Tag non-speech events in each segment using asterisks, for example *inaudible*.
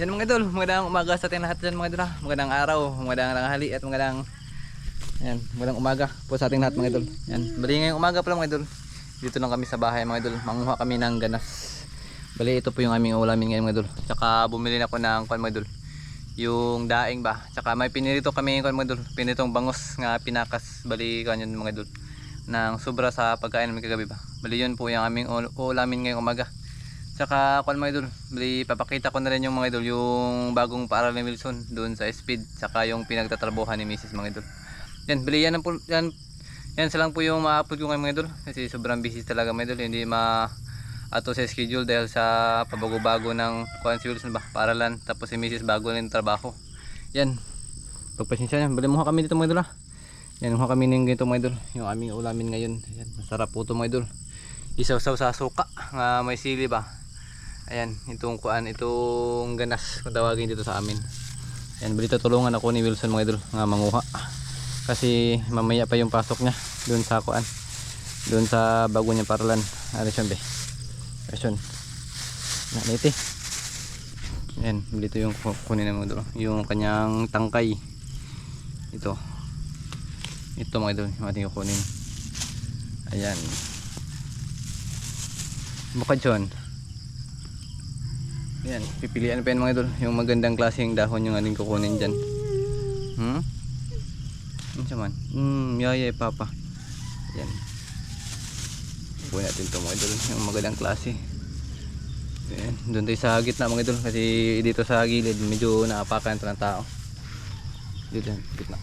Yan mga idol, magandang umaga sa ating lahat dyan mga idol ha. Magandang araw, magandang tanghali at magandang yan, magandang umaga po sa ating lahat mga idol. Yan, bali ngayong umaga pala mga idol. Dito lang kami sa bahay mga idol. Manguha kami ng ganas. Bali ito po yung aming ulamin ngayon mga idol. Tsaka bumili na ako ng kwan mga idol. Yung daing ba. Tsaka may pinirito kami kwan mga idol. Pinitong bangos nga pinakas. Bali kwan yun mga idol. Nang sobra sa pagkain namin kagabi ba. Bali yun po yung aming ul- ulamin ngayong umaga. Tsaka kwan mga idol, bali papakita ko na rin yung mga idol, yung bagong paaral ni Wilson doon sa speed, tsaka yung pinagtatrabuhan ni Mrs. mga idol. Yan, bali yan, ang yan, yan silang po yung ma-upload ko ngayon mga idol, kasi sobrang busy talaga mga idol, hindi ma ato sa schedule dahil sa pabago-bago ng kwan si Wilson ba, paaralan, tapos si Mrs. bago na trabaho. Yan, pagpasensya niya, bali mukha kami dito mga idol ha. Yan, mukha kami ng ganito mga idol, yung aming ulamin ngayon. Yan, masarap po ito mga idol. Isaw-saw sa suka, nga may sili ba, Ayan, itong kuan, itong ganas kung tawagin dito sa amin. Ayan, balita tulungan ako ni Wilson mga idol nga manguha. Kasi mamaya pa yung pasok niya doon sa kuan. Doon sa bago niya paralan. Arisyon be. Arisyon. Naniti. Ayan, dito yung ku- kunin ng mga idol. Yung kanyang tangkay. Ito. Ito mga idol, yung ating kukunin. Ayan. Bukad yun. Yan, pipilian pa yan mga idol. Yung magandang klaseng dahon yung ating kukunin dyan. Hmm? Ano man? Hmm, yaya papa. Yan. Kunin natin ito mga idol. Yung magandang klase. Yan. Doon tayo sa gitna mga idol. Kasi dito sa gilid medyo naapakan ito ng tao. Dito gitna.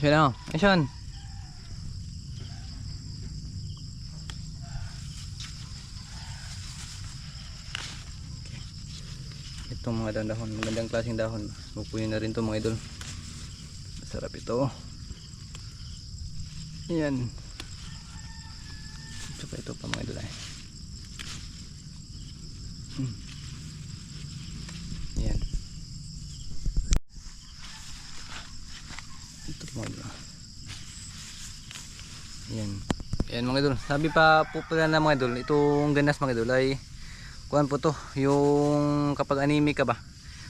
Siya na. Eh, Sean. Itong mga dahon magandang klaseng dahon. Pupunin na rin to mga idol. Masarap ito. Yan ito pa ito pa mga idol ay hmm. yan ito pa mga idol. Yan yan mga idol. Sabi pa po pala na mga idol itong ganas mga idol ay kuan po to yung kapag anemic ka ba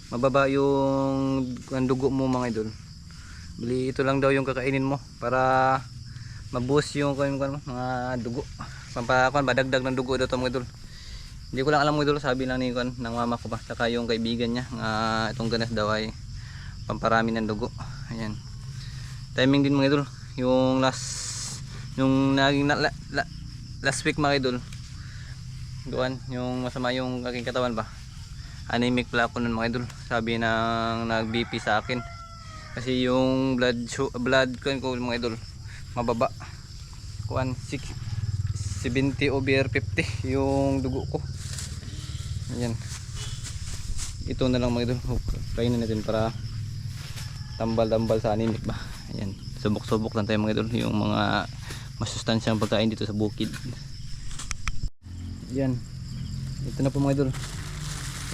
mababa yung kuan dugo mo mga idol. Bali ito lang daw yung kakainin mo para maboost yung kuan kuan mga dugo. Pampa kuan ba dagdag ng dugo daw to mga idol. Hindi ko lang alam mga idol sabi lang ni kuan ng mama ko ba saka yung kaibigan niya nga itong ganas daw ay pamparami ng dugo. Ayan. Timing din mga idol yung last yung naging na, la, la- last week mga idol Gawan, yung masama yung aking katawan ba? Anemic pala ako nun mga idol. Sabi ng nag BP sa akin. Kasi yung blood blood ko ko mga idol mababa. Kuan 6 70 over 50 yung dugo ko. Ayan. Ito na lang mga idol. Kainin natin para tambal-tambal sa anemic ba? Ayan. Subok-subok lang tayo mga idol yung mga masustansyang pagkain dito sa bukid yan. Ito na po mga idol.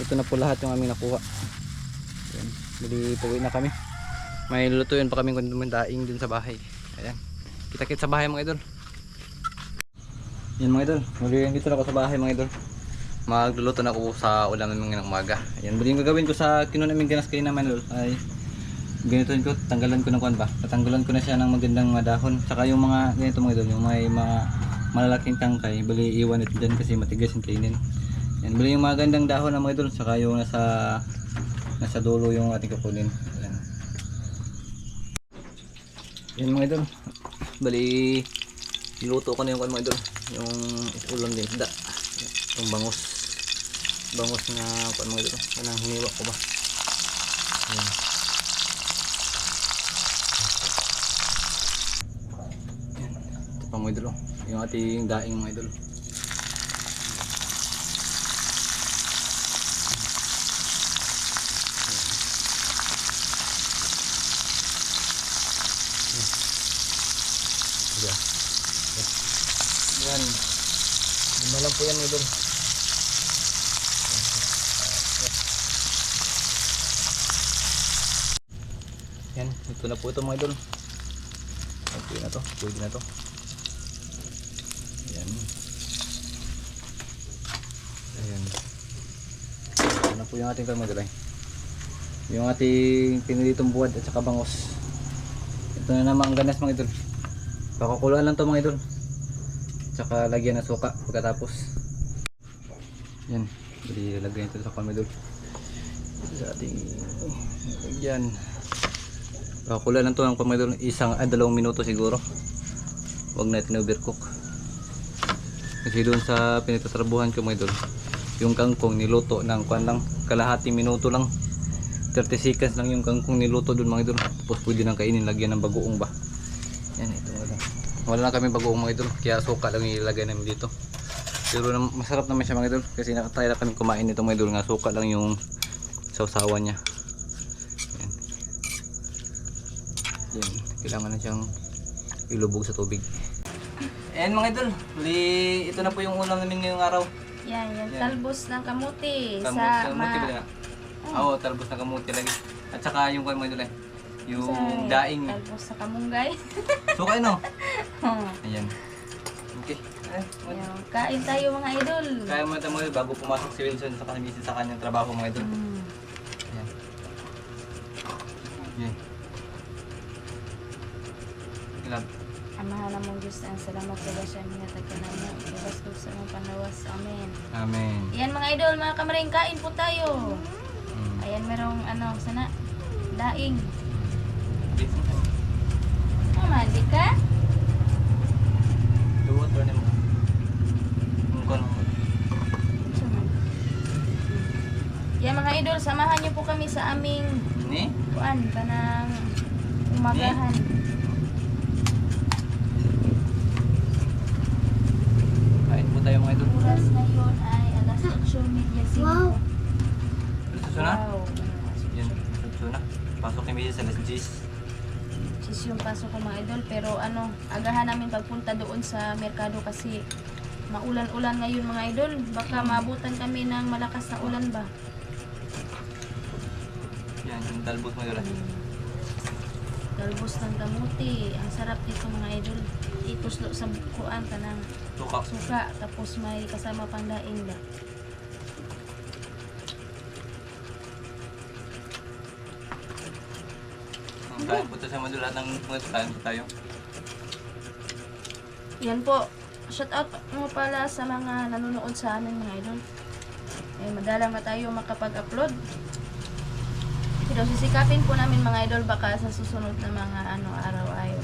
Ito na po lahat yung aming nakuha. Yan. Bali pauwi na kami. May lulutuin pa kami kung daing dun sa bahay. Ayan. Kita kit sa bahay mga idol. Yan mga idol. Muli dito na ako sa bahay mga idol. Magluluto na ako sa ulam namin ngayong umaga. Ayan. Bali yung gagawin ko sa kinuha namin ganas naman idol ay ganituin ko tanggalan ko ng kuan ba? Tatanggalan ko na siya ng magandang mga dahon. Saka yung mga ganito mga idol yung may mga malalaking tangkay. Bali iwan ito dyan kasi matigas yung kainin. Yan bali yung mga gandang dahon ng mga idol saka yung nasa nasa dulo yung ating kukunin. Yan yan mga idol. Bali niluto ko na yung mga idol yung ulam din isda. Yung bangus. Bangus na kuan mga idol kanang hiniwa ko ba? Yan pa mga idol oh. Yung ating daing mga idol. Yan. Lima lang po yan mga idol. Yan, ito na po ito mga idol. Okay na to, pwede na to. Yan. Ayan. na po yung ating kalmadulay. Yung ating pinilitong buwad at saka bangos. Ito na naman ang ganas mga idol. Pakukuluan lang to mga idol. Tsaka lagyan ng suka pagkatapos. Yan. Bali lagyan ito sa kalmadul. Sa ating lagyan. Pakukuluan lang to ng kalmadul. Isang, ah, dalawang minuto siguro. Huwag natin overcook. Kasi doon sa pinagtatrabuhan ko mga idol, yung kangkong niluto ng kwan lang, kalahating minuto lang. 30 seconds lang yung kangkong niluto doon mga idol. Tapos pwede nang kainin, lagyan ng bagoong ba. Yan, ito mga idol. Wala na kami bagoong mga idol, kaya suka lang ilagay namin dito. Pero masarap naman siya mga idol, kasi nakatry na kami kumain nito mga idol, nga suka lang yung sausawan niya. Yan. Yan, kailangan na siyang ilubog sa tubig. Ayan mga idol, ito na po yung ulam namin ngayong araw. Yan, yan. Yan. Talbos ng kamuti. Kamu- sa kamuti ma- ba na? Oo, talbos na kamuti lagi. At saka yung mga idol eh, yung daing. Talbos sa kamunggay. *laughs* Suka no? Hmm. *laughs* Ayan. Okay. Eh, Yan. Kain tayo mga idol. kaya mo idol, bago pumasok si Wilson sa kanyang sa kanyang trabaho mga idol. Hmm. Ayan. Ayan. Amahan namong Diyos ang salamat sa basya mga tagkanamo. Ibas ko sa mga panawas. Amen. Amen. Yan mga idol, mga kamaring, kain po tayo. Mm. Ayan, merong ano, sana, daing. Okay. Mama, di ka? Duwat ba mo? Yan mga idol, samahan niyo po kami sa aming Ni? kuan, kanang umagahan. Kain po tayo mga idol. Oras ngayon ay alas 8.35. Wow! Gusto na? Wow! Yan, gusto na. Pasok kami sa alas 10. Sis yung pasok ko mga idol, pero ano, agahan namin pagpunta doon sa merkado kasi maulan-ulan ngayon mga idol. Baka maabutan kami ng malakas na ulan ba? Yan, yung talbos mga idol. Talbos ng kamuti. Ang sarap dito mga idol. Ituslo sa kuan kanang Tuka. suka tapos may kasama pang daing po tayo sa mga idol. Lahat ng po tayo. Yan po. Shout out mo pala sa mga nanonood sa amin mga idol. Eh, madalang na tayo makapag-upload. Pero sisikapin po namin mga idol baka sa susunod na mga ano araw ay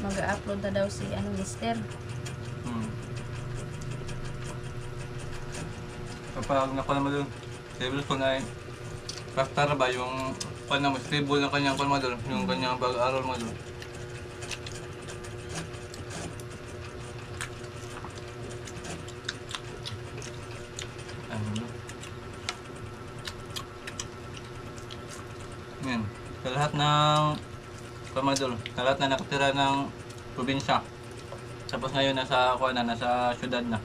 mag-upload na daw si ano mister. Hmm. Kapag nakuha mo doon, stable ko na eh. Kaptara ba yung pan na mo, stable na kanyang mo doon, yung kanyang pag-aaral mo doon. Lahat ng pamadol, sa lahat na nakatira ng probinsya, tapos ngayon nasa ako na, nasa syudad na.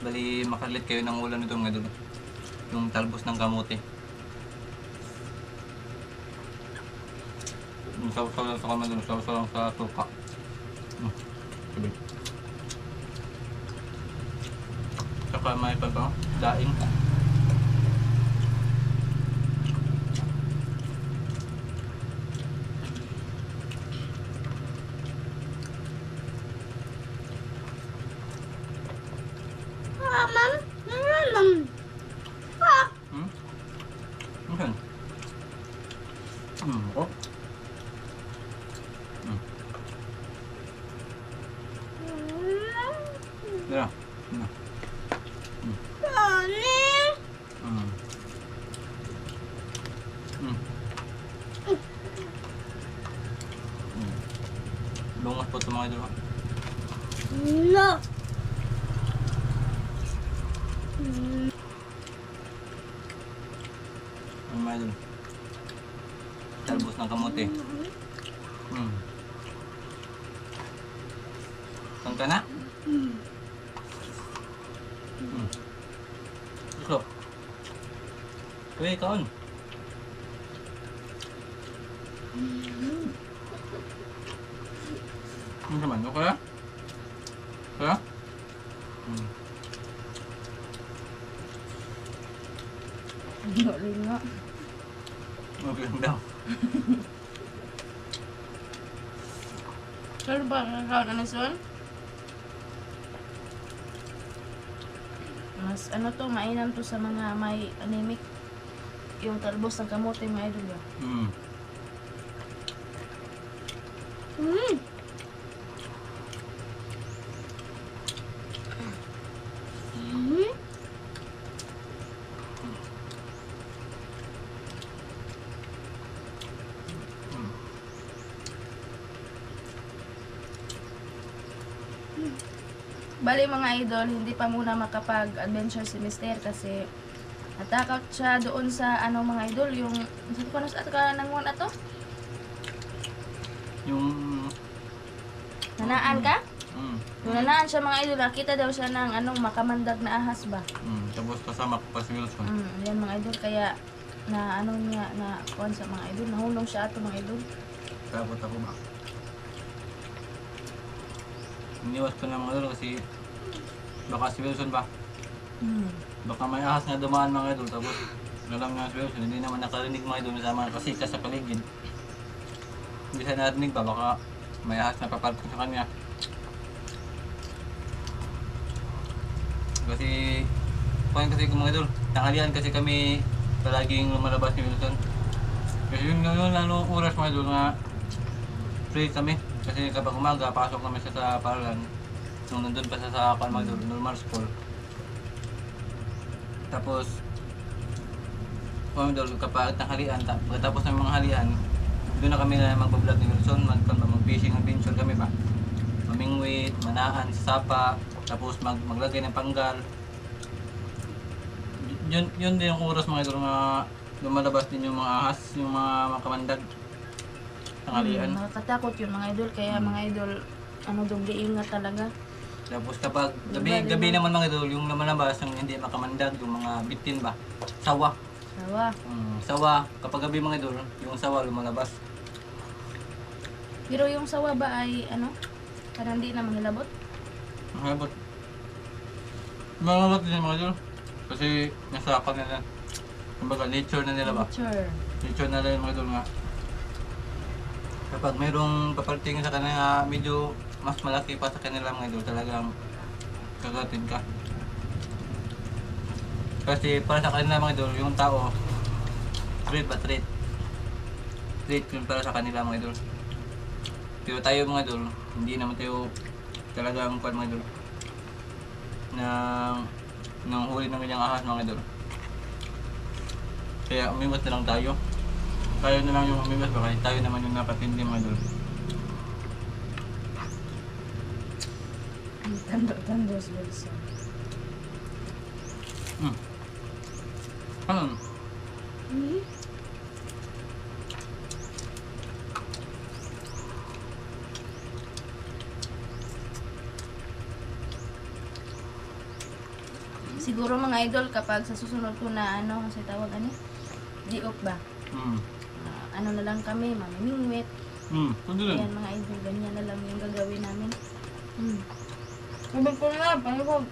Bali makalit kayo ng ulan nito mga. Yung talbos ng kamote. Saw-saw lang sa kamadol, saw-saw lang sa tuka. Hmm. Sabi. Saka may pa ba? Daing. Hmm? Okay. Hmm, ako? Hmm. Tara. Hmm. Hmm. Hmm. Hmm. Hmm. Lungas po ito mga idol. ha? No. Mga idol? Talbos ng kamote. Hmm. Saan ka na? Hmm. Gusto? Uy, kaon. Ano naman? Okay na? Kaya? Hmm. Lingo-lingo. Okay lang *laughs* daw. Pero ba kakaon na son? Mas ano to, mainam to sa mga may anemic. Yung talbos ng kamote mga idol? Mm. Mm. Mm. Bali mga idol, hindi pa muna makapag-adventure si Mister kasi natakot siya doon sa ano mga idol, yung sa ko at ka nanguan ato? Yung... Nanaan ka? Mm. Yung nanaan siya mga idol, nakita daw siya ng anong makamandag na ahas ba? Mm. Tapos kasama ko pa si Wilson. Mm, yan mga idol, kaya na ano niya, na kuhan sa mga idol, nahulong siya ato mga idol. Takot ako ba? Iniwas ko na mga idol kasi baka si Wilson ba? Mm. Baka may ahas na dumaan mga idol tapos nalang nga si Wilson hindi naman nakarinig mga idol sa mga kasikas sa paligid. Hindi siya narinig ba? Baka may ahas na papalpon sa kanya. Kasi kuhan kasi kung mga idol, tanghalian kasi kami palaging lumalabas ni Wilson. Kasi yun ngayon lalo oras mga idol nga free kami. Kasi kapag umaga, pasok kami siya sa paralan. Nung nandun pa siya sa Palma idol, normal school. Tapos, idol, kapag tanghalian, ta- pagkatapos ng mga halian, doon na kami na magbablog ni Wilson, mag, mag-fishing adventure kami ba. Mamingwit, manaan, sapa, tapos mag maglagay ng panggal. Yun, yun din yung oras mga idol nga lumalabas din yung mga ahas, yung mga makamandag. Tanghalian. Mm, nakakatakot yun mga idol, kaya mga idol, ano dong giingat talaga. Tapos kapag gabi, gabi naman mga idol, yung lumalabas, yung hindi makamandag, yung mga bitin ba, sawa. Sawa. Mm, sawa, kapag gabi mga idol, yung sawa lumalabas. Pero yung sawa ba ay ano? Parang di na manghilabot? Malabot. Malabot din mga idol. Kasi nasa kanila. Kumbaga nature na nila ba? Nature. Nature na nila yung mga idol nga. Kapag mayroong papaltingin sa kanila medyo mas malaki pa sa kanila mga idol, talagang kagatin ka. Kasi para sa kanila mga idol, yung tao, treat ba treat? Treat yun para sa kanila mga idol. Pero tayo mga idol, hindi naman tayo talagang kuan mga idol. Nang nang huli ng ganyang ahas mga idol. Kaya umiwas na lang tayo. Tayo na lang yung umiwas baka tayo naman yung nakatindi mga idol. Tando-tando si Wilson. Hmm. Ano? Hmm? Siguro mga idol kapag sa susunod ko na ano kasi tawag ano diok ba Hmm. Ano na lang kami mamimingwit Hmm. Din. Ayan mga idol, ganyan na lang yung gagawin namin. Hmm. Sabag ko na, pangibog.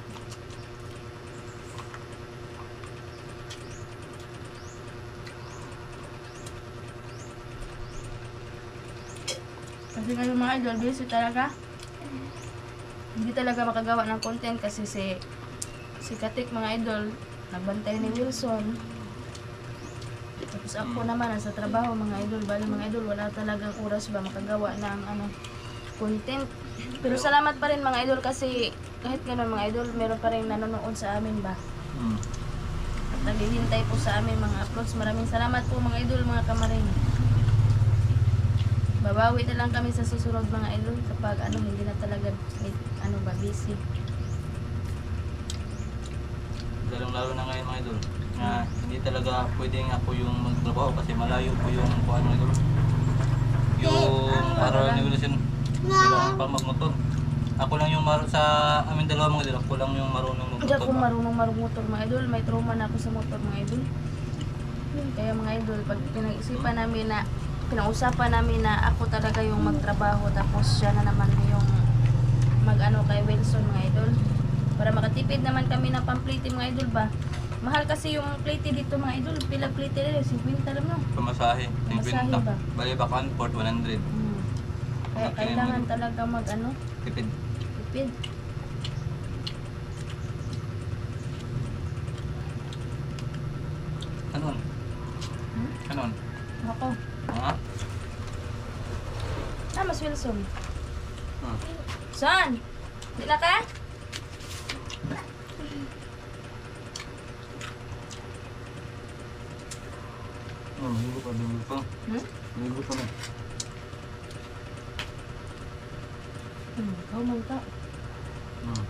Kasi ngayon mga idol, busy talaga. Hindi talaga makagawa ng content kasi si si Katik mga idol, nagbantay ni Wilson. Tapos ako naman nasa trabaho mga idol, bali mga idol wala talagang oras ba makagawa ng ano content. Pero salamat pa rin mga idol kasi kahit gano'n mga idol, meron pa rin nanonood sa amin ba. Hmm. At naghihintay po sa amin mga uploads. Maraming salamat po mga idol, mga kamarin. Babawi na lang kami sa susunod mga idol kapag ano hindi na talaga ano ba busy. Lalong lalo na ngayon mga idol. Na hindi talaga pwedeng ako yung magtrabaho kasi malayo po yung kuan mga idol. Yung para Wilson. Kailangan pa magmotor. Ako lang yung maro sa amin dalawa mga idol. Ako lang yung marunong Hindi ako magmotor. marunong marungotor mga idol. May trauma na ako sa motor mga idol. Kaya mga idol, pag pinag-isipan namin na pinausapan namin na ako talaga yung magtrabaho tapos siya na naman yung mag-ano kay Wilson mga idol. Para makatipid naman kami ng pampliti mga idol ba. Mahal kasi yung plated dito mga idol. Pila plated eh, 50 lang no. Pamasahe. Pamasahe 50. ba? Bali ba Port 100. Hmm. Kaya Okay, kailangan mo. talaga mag ano, Tipid. tipid. Kanon. Hmm? Kanon. Ako. Ha? Ah, mas Wilson. Hmm. Son! Di na ka? Oh, ligo pa, ligo pa. Hmm? Ligo pa na. Hmm, oh man ka. Hmm.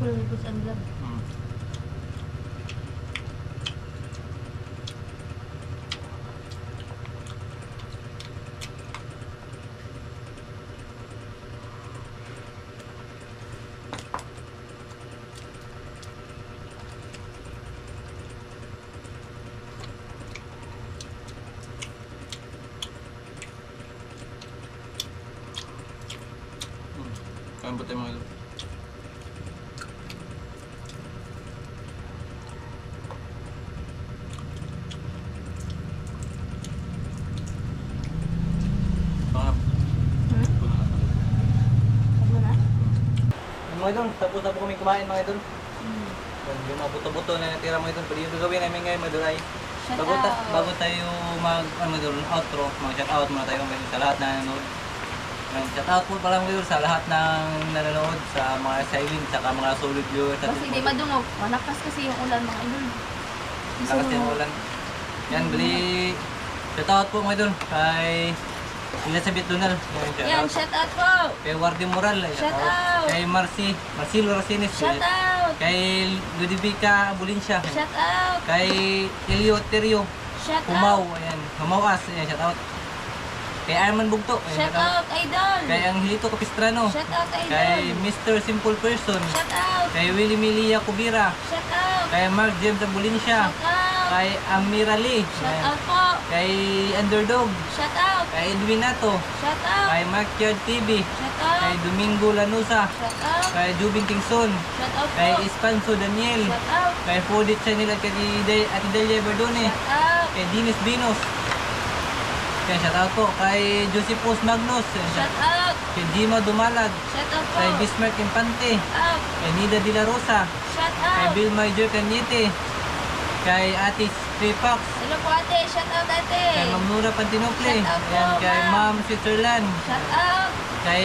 Kulang ko sa lab. Hmm. Hmm. Kain pa tayo mga ilo. Pangap. Na? Mga idol, tapos na po kami kumain mga idol. Hmm. Yan, Yung mga buto-buto na natira mga idol. Pwede yung gagawin namin ngayon mga idol ay Shout bago, ta- out. bago tayo mag ano mga idol, outro, mag shout out muna tayo mga idol sa lahat na nanonood. Yan, shout out po pala mga idol sa lahat ng nanonood, sa mga silent, saka mga solid viewers. at Kasi di madungog. Malakas kasi yung ulan mga idol. Gusto Lakas yung mo- ulan. Yan, bali. Shout out po mga idol kay Elizabeth Donal. Yan, Yan, out. shout out po! Kay Wardy Moral. Shout out. Kay Marcy, Marcelo Racines. Shout out! Kay Ludovica Abulincia. Shout out! Kay Elio Terio. Shout Humaw. out! Ayan. Humawas. Ayan, shout out. Kay Arman Bugto. Shout out, idol! Kay Angelito Capistrano. Shout out, idol! Kay Mr. Simple Person. Shout out! Kay Willie Milia Kubira. Shout out! Kay Mark James Abulincia. Shout out! Kay Amira Lee. Shout Ayan. out po! Kay Underdog. Shout out! Kay Edwin Nato. Shout out! Kay Mark Yard TV. Shout Kay out! Domingo Lanusa. Shout out! Kay Jubin Kingson. Shout out po! Kay Espanso Daniel. Shout out! Kay Fodit Channel at kay Day- at Delia Verdone. Shout out! Kay Dinis Binos. Kaya shout out po kay Josepos Magnus. Shout out! Kay Jima Dumalag. Shout out po! Kay Bismarck Infante. Out! Kay Nida De La Rosa. Shout Kay out! Bill Major Cañete. Kay Ate Tripax. Hello po ate! Shout out ate! Kay Ma'am Nura Pantinople. Shout out po, Ayan, kay ma'am. Ma'am Switzerland. Shout out! Kay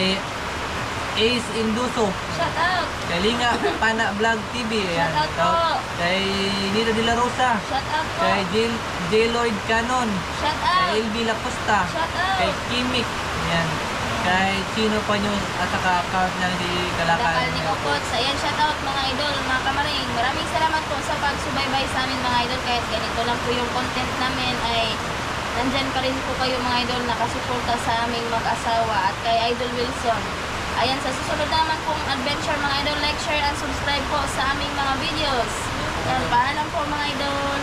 Ace Induso. Shout out! Kay Linga Pana Vlog TV. Ayan. Shout out po. Kay Nida De La Rosa. Shout out po! Kay Jill, J. Lloyd Canon. Shout Kay out! LB Lacosta. Shout out! Kay Kimik. Ayan. Kay Chino pa nyo at saka account ng si Kalakal. Dakal ni Kokot. Sa yan, shout out mga idol, mga kamaring. Maraming salamat po sa pagsubaybay sa amin mga idol. Kahit ganito lang po yung content namin ay nandyan pa rin po kayo mga idol nakasuporta sa aming mag-asawa at kay Idol Wilson. Ayan, sa susunod naman pong adventure mga idol, like, share, and subscribe po sa aming mga videos. Ayan, paalam po mga idol.